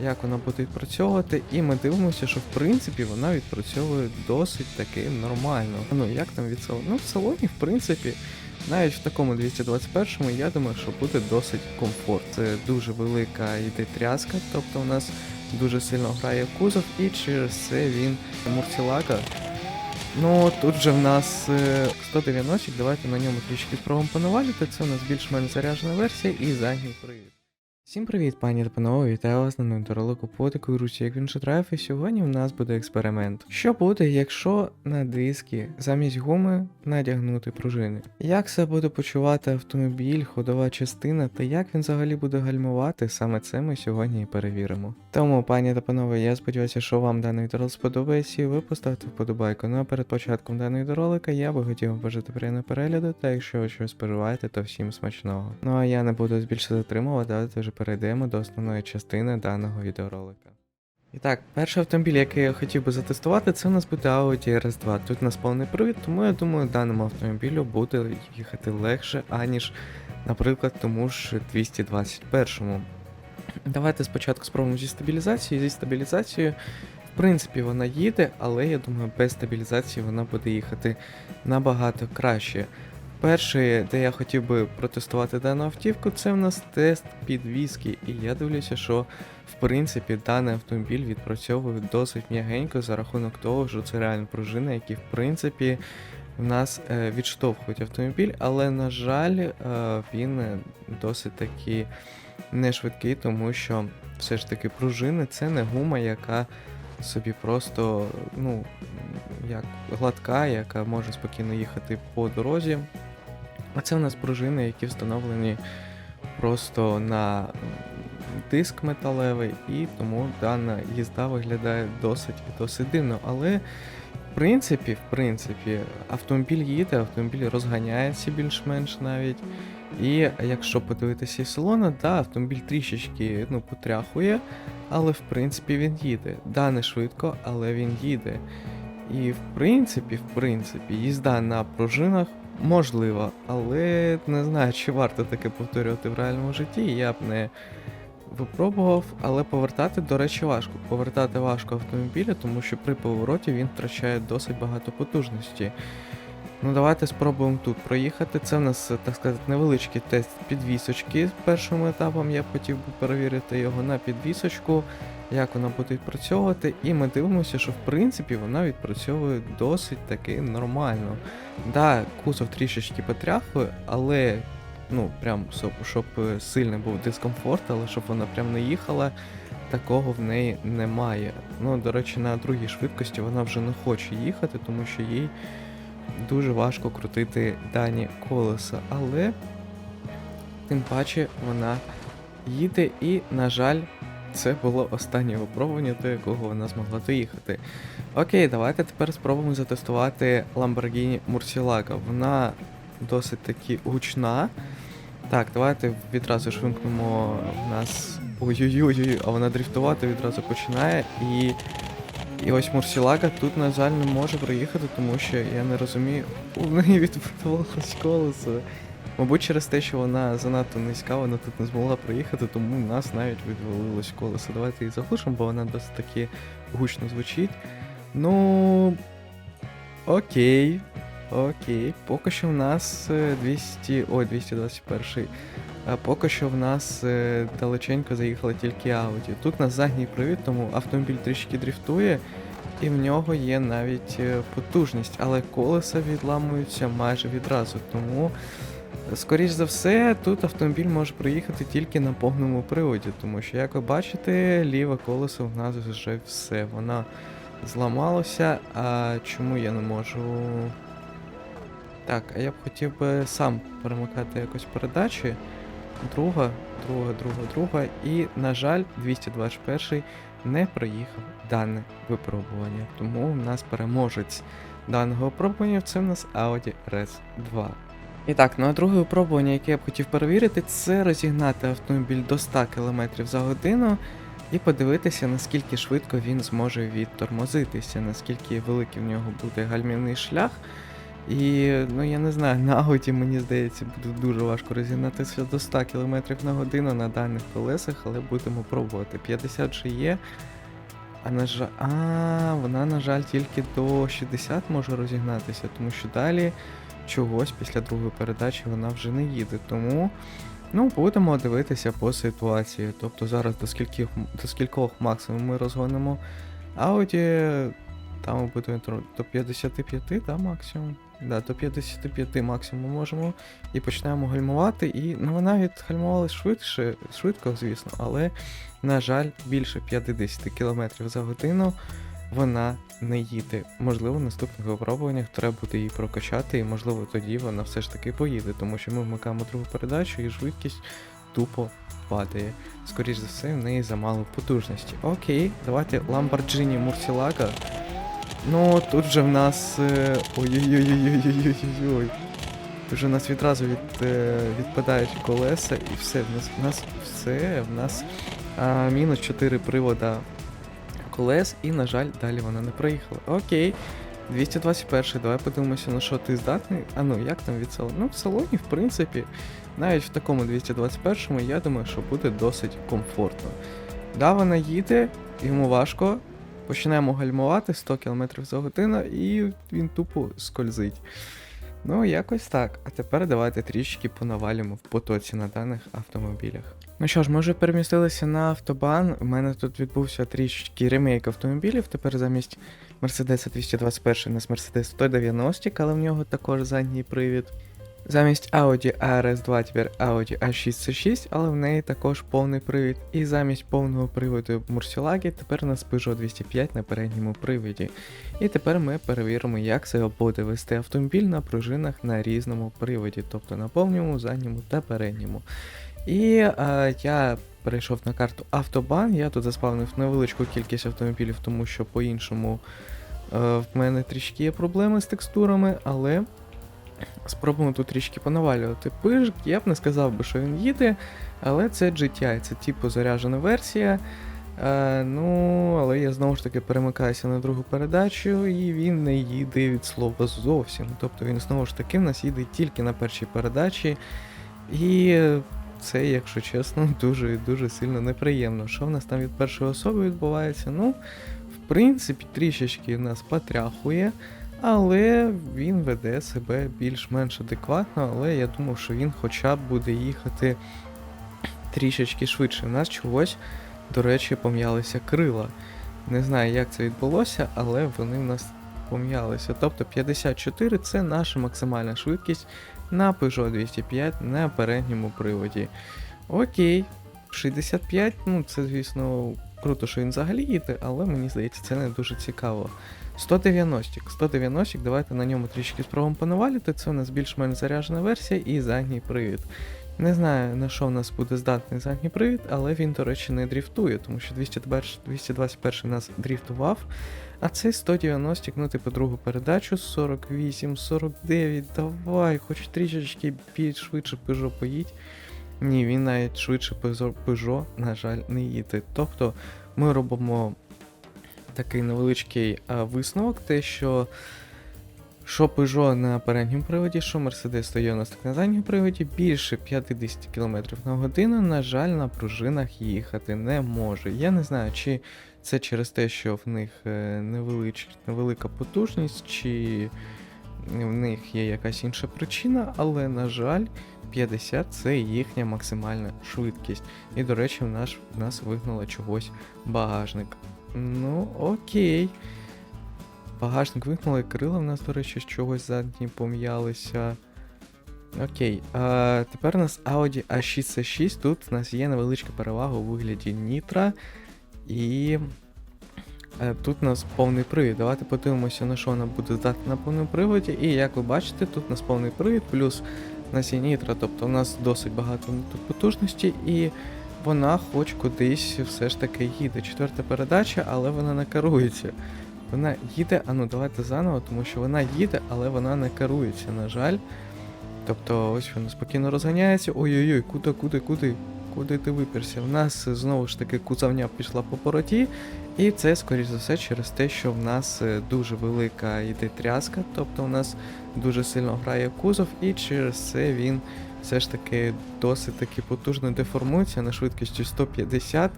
як вона буде відпрацьовувати, і ми дивимося, що в принципі вона відпрацьовує досить таки нормально. Ну як там від салону? Ну в салоні, в принципі, навіть в такому 221-му, я думаю, що буде досить комфорт. Це дуже велика йде тряска, тобто у нас дуже сильно грає кузов, і через це він мурцілака. Ну, тут же в нас е, 190, давайте на ньому трішки спробуємо понавалити. Це у нас більш-менш заряджена версія і задній привід. Всім привіт, пані та панове, вітаю вас на недоролику по такої ручі, як він драйв, і сьогодні в нас буде експеримент. Що буде, якщо на диски замість гуми надягнути пружини? Як себе буде почувати автомобіль, ходова частина та як він взагалі буде гальмувати, саме це ми сьогодні і перевіримо. Тому, пані та панове, я сподіваюся, що вам даний відеоролик сподобається і ви поставте вподобайку. Ну а перед початком даного відеоролика я би хотів бажати приємного перегляду, та якщо ви щось споживаєте, то всім смачного. Ну а я не буду більше затримувати, давайте вже перейдемо до основної частини даного відеоролика. І так, перший автомобіль, який я хотів би затестувати, це у нас буде Audi RS2. Тут у нас повний привід, тому я думаю, даному автомобілю буде їхати легше, аніж, наприклад, тому ж 221-му. Давайте спочатку спробуємо зі стабілізацією. Зі стабілізацією, в принципі, вона їде, але я думаю, без стабілізації вона буде їхати набагато краще. Перше, де я хотів би протестувати дану автівку, це в нас тест підвіски. І я дивлюся, що в принципі даний автомобіль відпрацьовує досить м'ягенько за рахунок того, що це реально пружини, які в принципі в нас е, відштовхують автомобіль, але на жаль, е, він досить таки не швидкий, тому що все ж таки пружини це не гума, яка собі просто ну, як гладка, яка може спокійно їхати по дорозі. А це у нас пружини, які встановлені просто на диск металевий, і тому дана їзда виглядає досить і досить дивно. Але в принципі, в принципі, автомобіль їде, автомобіль розганяється більш-менш навіть. І якщо подивитися із салону, да, автомобіль трішечки ну, потряхує, але в принципі він їде. Да, не швидко, але він їде. І в принципі, в принципі, їзда на пружинах можлива, але не знаю, чи варто таке повторювати в реальному житті. Я б не випробував, але повертати, до речі, важко. Повертати важко автомобіля, тому що при повороті він втрачає досить багато потужності. Ну, давайте спробуємо тут проїхати. Це в нас, так сказати, невеличкий тест підвісочки першим етапом. Я б хотів би перевірити його на підвісочку, як вона буде відпрацьовувати. І ми дивимося, що в принципі вона відпрацьовує досить таки нормально. Да, кузов трішечки потряхує, але ну, прям щоб, сильний був дискомфорт, але щоб вона прям не їхала, такого в неї немає. Ну, до речі, на другій швидкості вона вже не хоче їхати, тому що їй дуже важко крутити дані колеса, але тим паче вона їде і, на жаль, це було останнє випробування, до якого вона змогла доїхати. Окей, давайте тепер спробуємо затестувати Lamborghini Murcielago. Вона досить таки гучна. Так, давайте відразу ж вимкнемо в нас. Ой-ой-ой, а вона дрифтувати відразу починає і. І ось Мурсілага тут, на жаль, не може проїхати, тому що я не розумію, у неї відбудувалось колесо. Мабуть, через те, що вона занадто низька, вона тут не змогла проїхати, тому у нас навіть відвалилось колесо. Давайте її заглушимо, бо вона досить таки гучно звучить. Ну. Окей. Окей. Поки що в нас е, 200. Ой, 221. А поки що в нас е, далеченько заїхала тільки Audi. Тут нас задній привід, тому автомобіль трішки дрифтує, і в нього є навіть е, потужність, але колеса відламуються майже відразу. Тому, е, скоріш за все, тут автомобіль може проїхати тільки на повному приводі, тому що, як ви бачите, ліве колесо в нас вже все. Воно зламалося. А чому я не можу. Так, а я б хотів би сам перемикати якось передачі. Друга, друга, друга, друга. І, на жаль, 221 не проїхав дане випробування. Тому в нас переможець даного випробування це в нас Audi RS 2. І так, ну а друге випробування, яке я б хотів перевірити, це розігнати автомобіль до 100 км за годину і подивитися, наскільки швидко він зможе відтормозитися, наскільки великий в нього буде гальмівний шлях. І ну я не знаю, на ауті, мені здається, буде дуже важко розігнатися до 100 км на годину на даних колесах, але будемо пробувати. 50 вже є. А на жаль, а, вона, на жаль, тільки до 60 може розігнатися, тому що далі чогось після другої передачі вона вже не їде. Тому ну, будемо дивитися по ситуації. Тобто зараз до скількох, до скількох максимум ми розгонимо Ауді, там буде до 55, да, максимум. Да, до 55 максимум можемо. І почнемо гальмувати. І ну, вона відгальмувала швидше, швидко, звісно, але, на жаль, більше 50 км за годину вона не їде. Можливо, в наступних випробуваннях треба буде її прокачати, і можливо тоді вона все ж таки поїде, тому що ми вмикаємо другу передачу і швидкість тупо падає. Скоріше за все, в неї замало потужності. Окей, давайте Lamborghini Murcielago. Ну, тут же в нас. е, Ой-ой-ой-ой-ой-ой-ой-ой. Тут же в нас відразу від, е, відпадають колеса і все, в нас, в нас все, в нас а, мінус 4 привода колес, і, на жаль, далі вона не проїхала. Окей. 221, давай подивимося, на що ти здатний. А ну, як там від салону? Ну, в салоні, в принципі, навіть в такому 221 я думаю, що буде досить комфортно. Да, вона їде, йому важко. Починаємо гальмувати 100 км за годину, і він тупо скользить. Ну, якось так. А тепер давайте трішки понавалюємо в потоці на даних автомобілях. Ну що ж, ми вже перемістилися на автобан. У мене тут відбувся трішки ремейк автомобілів. Тепер замість Mercedes 221 у нас Mercedes 190, але в нього також задній привід. Замість Audi ARS2 тепер Audi A6C6, але в неї також повний привід. І замість повного приводу Murcielago тепер у нас Peugeot 205 на передньому привіді. І тепер ми перевіримо, як себе буде вести автомобіль на пружинах на різному приводі, тобто на повному, задньому та передньому. І е, я перейшов на карту Автобан, я тут заспавнив невеличку кількість автомобілів, тому що по-іншому е, в мене трішки є проблеми з текстурами, але спробуємо тут трішки понавалювати. Пиш, я б не сказав би, що він їде, але це GTI, це типу заряджена версія. Е, ну, але я знову ж таки перемикаюся на другу передачу, і він не їде від слова зовсім. Тобто він знову ж таки в нас їде тільки на першій передачі. І це, якщо чесно, дуже дуже сильно неприємно. Що в нас там від першої особи відбувається? Ну, в принципі, трішечки нас потряхує, але він веде себе більш-менш адекватно, але я думав, що він хоча б буде їхати трішечки швидше. У нас чогось, до речі, пом'ялися крила. Не знаю, як це відбулося, але вони в нас пом'ялися. Тобто 54 це наша максимальна швидкість на Peugeot 205 на передньому приводі. Окей, 65, ну це, звісно, круто, що він взагалі їде, але мені здається, це не дуже цікаво. 190 190 давайте на ньому трішки спробуємо понавалити. Це у нас більш-менш заряджена версія і задній привід. Не знаю, на що в нас буде здатний задній привід, але він, до речі, не дріфтує, тому що 221, 221 нас дріфтував. А цей 190 ну, типу, другу передачу 48, 49, давай, хоч трішечки швидше Peugeot поїдь. Ні, він навіть швидше Peugeot, на жаль, не їде. Тобто ми робимо такий невеличкий а, висновок, те, що що Peugeot на передньому приводі, що Mercedes 190 на задньому приводі, більше 50 км на годину, на жаль, на пружинах їхати не може. Я не знаю, чи це через те, що в них е, невелич, невелика потужність, чи в них є якась інша причина, але, на жаль, 50 це їхня максимальна швидкість. І, до речі, в нас, в нас вигнало чогось багажник. Ну, окей. Багажник вигнали, крила в нас, до речі, з чогось задні пом'ялися. Окей, а, тепер у нас Audi A6C6. Тут в нас є невеличка перевага у вигляді Nitro. І е, тут у нас повний привід. Давайте подивимося, на що вона буде здатна на повному приводі. І як ви бачите, тут у нас повний привід, плюс у нас є Nitro, тобто у нас досить багато потужності, і вона хоч кудись все ж таки їде. Четверта передача, але вона не керується. Вона їде, а ну давайте заново, тому що вона їде, але вона не керується, на жаль. Тобто ось вона спокійно розганяється. Ой-ой-ой, куди, куди, куди? куди ти випірся. В нас знову ж таки кузовня пішла по пороті, і це, скоріш за все, через те, що в нас е, дуже велика йде тряска, тобто у нас дуже сильно грає кузов, і через це він все ж таки досить таки потужно деформується на швидкістю 150.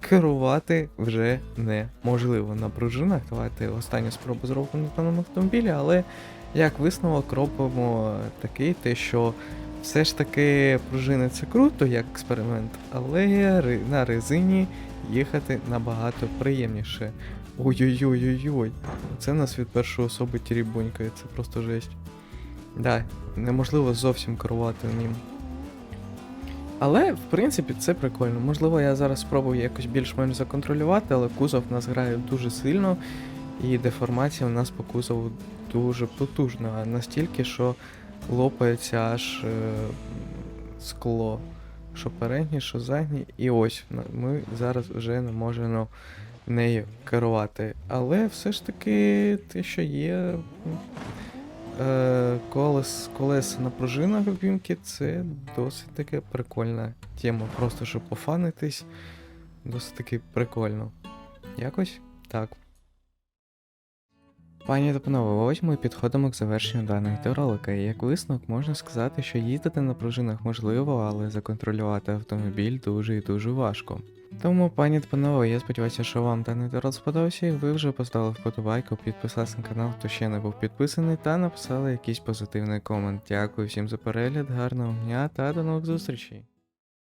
Керувати вже неможливо на пружинах. Давайте останню спробу зробимо на даному автомобілі, але як висновок робимо такий, те, що все ж таки пружини це круто, як експеримент, але на резині їхати набагато приємніше. Ой-ой-ой-ой-ой. Це нас від першої особи тірібунькає, це просто жесть. Да, неможливо зовсім керувати ним. Але, в принципі, це прикольно. Можливо, я зараз спробую якось більш-менш законтролювати, але кузов в нас грає дуже сильно, і деформація у нас по кузову дуже потужна, настільки, що лопається аж е, скло. Що переднє, що заднє, і ось ми зараз вже не можемо нею керувати. Але все ж таки те, що є. Е, колес, колеса на пружинах обвімки, це досить таке прикольна тема. Просто щоб пофанитись, досить таки прикольно. Якось так. Пані та панове, ось ми підходимо к завершенню даного відеоролика. Як висновок можна сказати, що їздити на пружинах можливо, але законтролювати автомобіль дуже і дуже важко. Тому, пані та панове, я сподіваюся, що вам даний відеоролик сподобався, і ви вже поставили вподобайку, підписалися на канал, хто ще не був підписаний, та написали якийсь позитивний комент. Дякую всім за перегляд, гарного дня та до нових зустрічей!